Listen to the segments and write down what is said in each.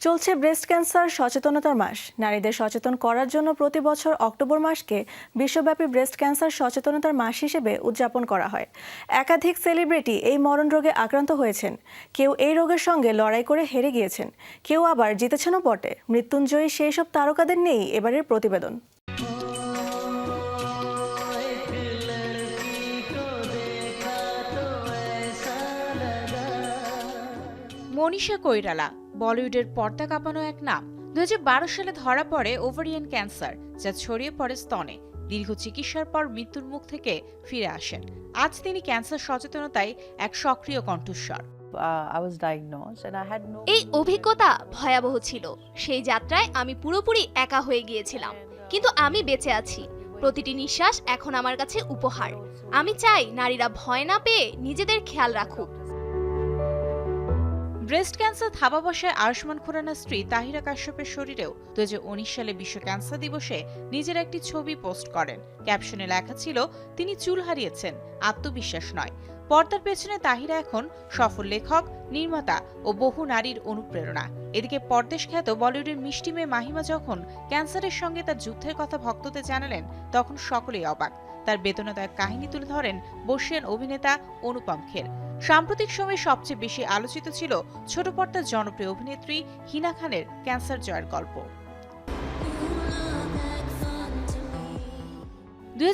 চলছে breast cancer সচেতনতার মাস। নারীদের সচেতন করার জন্য প্রতি বছর অক্টোবর মাসকে বিশ্বব্যাপী ব্রেস্ট ক্যান্সার সচেতনতার মাস হিসেবে উদযাপন করা হয়। একাধিক সেলিব্রিটি এই মরণ রোগে আক্রান্ত হয়েছেন। কেউ এই রোগের সঙ্গে লড়াই করে হেরে গিয়েছেন। কেউ আবার জিতেছেনও বটে। মৃত্যুঞ্জয়ী সেই সব তারকাদের নেই এবারের প্রতিবেদন। মনীষা কৈরালা বলিউডের পর্দা কাঁপানো এক নাম দুই হাজার বারো সালে ধরা পড়ে ওভারিয়ান ক্যান্সার যা ছড়িয়ে পড়ে স্তনে। দীর্ঘ চিকিৎসার পর মৃত্যুর মুখ থেকে ফিরে আসেন। আজ তিনি ক্যান্সার সচেতনতায় এক সক্রিয় কণ্ঠস্বর. এই অভিজ্ঞতা ভয়াবহ ছিল। সেই যাত্রায় আমি পুরোপুরি একা হয়ে গিয়েছিলাম। কিন্তু আমি বেঁচে আছি। প্রতিটি নিঃশ্বাস এখন আমার কাছে উপহার। আমি চাই নারীরা ভয় না পেয়ে নিজেদের খেয়াল রাখুক। ব্রেস্ট ক্যান্সার থাবা বসায় আয়ুষ্মান খুরানার স্ত্রী তাহিরা কাশ্যপের শরীরেও দু সালে বিশ্ব ক্যান্সার দিবসে নিজের একটি ছবি পোস্ট করেন। ক্যাপশনে লেখা ছিল, তিনি চুল হারিয়েছেন, আত্মবিশ্বাস নয়। পর্দার পেছনে তাহিরা এখন সফল লেখক, নির্মাতা ও বহু নারীর অনুপ্রেরণা। এদিকে পরদেশ খ্যাত বলিউডের মিষ্টি মেয়ে মাহিমা যখন ক্যান্সারের সঙ্গে তার যুদ্ধের কথা ভক্তদের জানালেন, তখন সকলেই অবাক। তার বেদনাদায়ক কাহিনী তুলে ধরেন বর্ষিয়ান অভিনেতা অনুপম খের। সাম্প্রতিক সময়ে সবচেয়ে বেশি আলোচিত ছিল ছোট পর্দার জনপ্রিয় অভিনেত্রী হিনা খানের ক্যান্সার জয়ের গল্প। দুই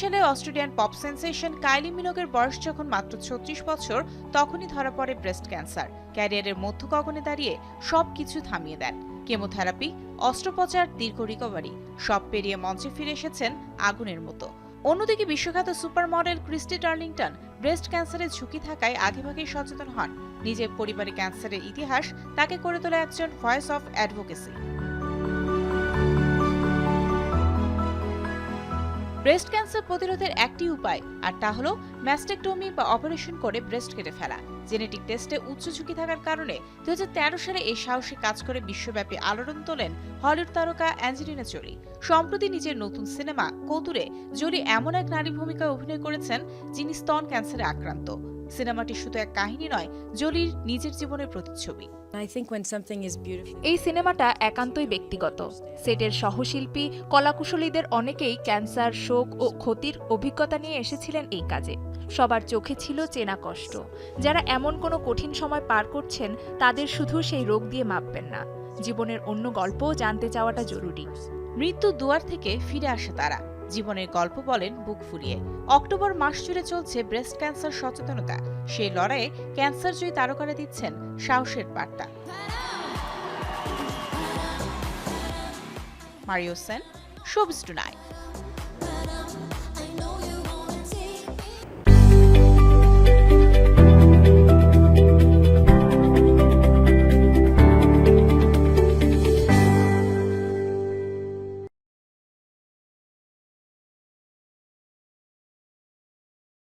সালে অস্ট্রেলিয়ান পপ সেন্সেশন কাইলি মিনোগের বয়স যখন মাত্র ছত্রিশ বছর, তখনই ধরা পড়ে ব্রেস্ট ক্যান্সার। ক্যারিয়ারের মধ্য গগনে দাঁড়িয়ে সব কিছু থামিয়ে দেন। কেমোথেরাপি, অস্ত্রোপচার, দীর্ঘ রিকভারি সব পেরিয়ে মঞ্চে ফিরে এসেছেন আগুনের মতো। অন্যদিকে বিশ্বখ্যাত super model Christy Turlington breast ক্যান্সারের ঝুঁকি থাকায় আগেভাগেই সচেতন হন। নিজের পরিবারে ক্যান্সারের ইতিহাস তাকে করে তোলা একজন voice of advocacy. Breast cancer প্রতিরোধের একটি উপায়, আর তা হলো ম্যাস্টেকটমি বা অপারেশন করে ব্রেস্ট কেটে ফেলা। জেনেটিক টেস্টে উচ্চ ঝুঁকি থাকার কারণে দুই হাজার তেরো সালে এই সাহসী কাজ করে বিশ্বব্যাপী আলোড়ন তোলেন হলিউড তারকা অ্যাঞ্জেলিনা জোলি। সম্প্রতি নিজের নতুন সিনেমা কৌতুরে জোলি এমন এক নারী ভূমিকায় অভিনয় করেছেন যিনি স্তন ক্যান্সারে আক্রান্ত। সিনেমাটি শুধু এক কাহিনী নয় জোলির নিজের জীবনের প্রতিচ্ছবি। I think when something is এই সিনেমাটা একান্তই ব্যক্তিগত। সেটের সহশিল্পী কলাকুশলীদের অনেকেই ক্যান্সার শোক ও ক্ষতির অভিজ্ঞতা নিয়ে এসেছিলেন এই কাজে। সবার চোখে ছিল চেনা কষ্ট। যারা এমন কোনো কঠিন সময় পার করছেন তাদের শুধু সেই রোগ দিয়ে মাপবেন না। জীবনের অন্য গল্পও জানতে চাওয়াটা জরুরি। মৃত্যু দুয়ার থেকে ফিরে আসে তারা। জীবনের গল্প বলেন বুক ফুলিয়ে। অক্টোবর মাস জুড়ে চলছে ব্রেস্ট ক্যান্সার সচেতনতা। সেই লড়াইয়ে ক্যান্সার জয়ী তারকারা দিচ্ছেন সাহসের বার্তা। Mario Sen tonight